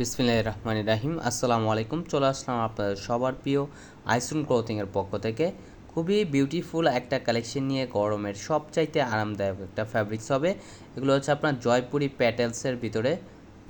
বিসমিল্লাহ রহমান রাহিম আসসালামু আলাইকুম। চলে আসলাম আপনাদের সবার প্রিয় আইসুন ক্লোথিংয়ের পক্ষ থেকে। খুবই বিউটিফুল একটা কালেকশন নিয়ে গরমের সবচাইতে আরামদায়ক একটা ফ্যাব্রিক্স হবে। এগুলো হচ্ছে আপনার জয়পুরি প্যাটেলসের ভিতরে।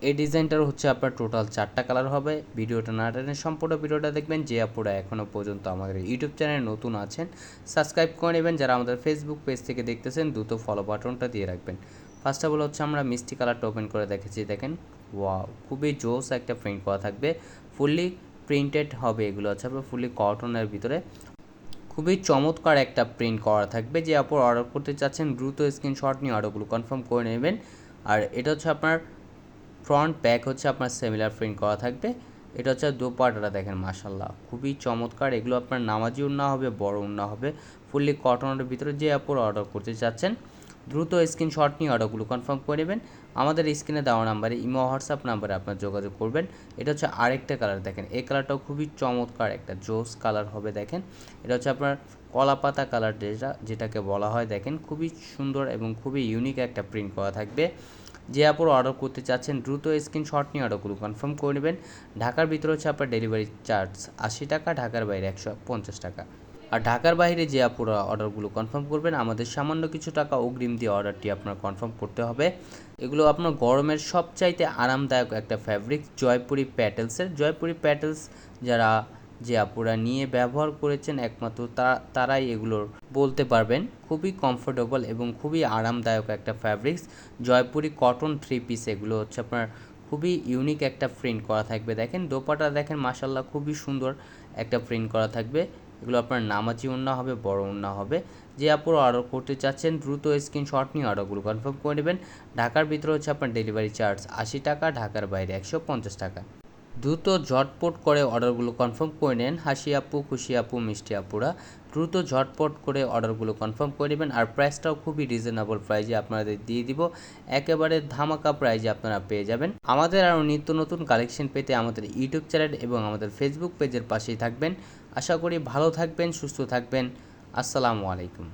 এই ডিজাইনটার হচ্ছে আপনার টোটাল চারটা কালার হবে। ভিডিওটা না টেনে সম্পূর্ণ ভিডিওটা দেখবেন। যে আপুরা এখনও পর্যন্ত আমাদের ইউটিউব চ্যানেলে নতুন আছেন সাবস্ক্রাইব করে নেবেন। যারা আমাদের ফেসবুক পেজ থেকে দেখতেছেন, দ্রুত ফলো বাটনটা দিয়ে রাখবেন। ফার্স্ট অফ অল হচ্ছে আমরা মিষ্টি কালারটা ওপেন করে দেখেছি, দেখেন। ওয়াও খুবই জোস একটা প্রিন্ট করা থাকবে। ফুললি প্রিন্টেড হবে এগুলো হচ্ছে আপনার ফুললি কটনের ভিতরে। খুবই চমৎকার একটা প্রিন্ট করা থাকবে। যে আপর অর্ডার করতে চাচ্ছেন, দ্রুত স্ক্রিনশট নিয়ে অর্ডারগুলো কনফার্ম করে নেবেন। আর এটা হচ্ছে আপনার ফ্রন্ট ব্যাক হচ্ছে আপনার সেমিলার প্রিন্ট করা থাকবে। এটা হচ্ছে দোপাটাটা দেখেন মাসাল্লাহ খুবই চমৎকার। এগুলো আপনার নামাজি উন্না হবে বড় উন্না হবে। ফুললি কটনের ভিতরে যে আপর অর্ডার করতে চাচ্ছেন দ্রুত স্ক্রিনশট নিয়ে অর্ডারগুলো কনফার্ম করে নেবেন। আমাদের স্ক্রিনে দেওয়া নাম্বারে ইমো হোয়াটসঅ্যাপ নাম্বারে আপনার যোগাযোগ করবেন। এটা হচ্ছে আরেকটা কালার দেখেন। এই কালারটাও খুবই চমৎকার একটা, জোস কালার হবে দেখেন। এটা হচ্ছে আপনার কলা পাতা কালার যেটা, যেটাকে বলা হয় দেখেন। খুবই সুন্দর এবং খুবই ইউনিক একটা প্রিন্ট করা থাকবে। যে আপুর অর্ডার করতে চাচ্ছেন, দ্রুত স্ক্রিনশট নিয়ে অর্ডারগুলো কনফার্ম করে নেবেন। ঢাকার ভিতরে হচ্ছে আপনার ডেলিভারি চার্জ আশি টাকা, ঢাকার বাইরে একশো পঞ্চাশ টাকা। আর ঢাকার বাইরে যে আপুরা অর্ডারগুলো কনফার্ম করবেন, আমাদের সামান্য কিছু টাকা অগ্রিম দিয়ে অর্ডারটি আপনার কনফার্ম করতে হবে। এগুলো আপনার গরমের সবচাইতে আরামদায়ক একটা ফ্যাব্রিক জয়পুরি প্যাটেলসের জয়পুরি প্যাটেলস যারা যে আপুরা নিয়ে ব্যবহার করেছেন, একমাত্র তারাই এগুলোর বলতে পারবেন। খুবই কমফোর্টেবল এবং খুবই আরামদায়ক একটা fabrics Jaipuri cotton three piece এগুলো হচ্ছে আপনার খুবই ইউনিক একটা প্রিন্ট করা থাকবে। দেখেন, দোপাটা দেখেন মাসাল্লাহ খুবই সুন্দর একটা প্রিন্ট করা থাকবে। এগুলো আপনার নামাজি উন্না হবে, বড় উন্না হবে। যে আপুর অর্ডার করতে চাচ্ছেন, দ্রুত স্ক্রিনশট নিয়ে অর্ডারগুলো কনফার্ম করে নেবেন। ঢাকার ভিতরে হচ্ছে আপনার ডেলিভারি চার্জ আশি টাকা, ঢাকার বাইরে একশো পঞ্চাশ টাকা। দ্রুত ঝটপট করে অর্ডারগুলো কনফার্ম করে নেন। হাসি আপু, খুশি আপু, মিষ্টি আপুরা, দ্রুত ঝটপট করে অর্ডারগুলো কনফার্ম করে নেবেন আর প্রাইসটাও খুবই রিজনেবল প্রাইজে আপনাদের দিয়ে দিব। একেবারে ধামাকা প্রাইজে আপনারা পেয়ে যাবেন। আমাদের আরও নিত্য নতুন কালেকশন পেতে আমাদের ইউটিউব চ্যানেল এবং আমাদের ফেসবুক পেজের পাশেই থাকবেন। আশা করি ভালো থাকবেন, সুস্থ থাকবেন। আসসালামু আলাইকুম।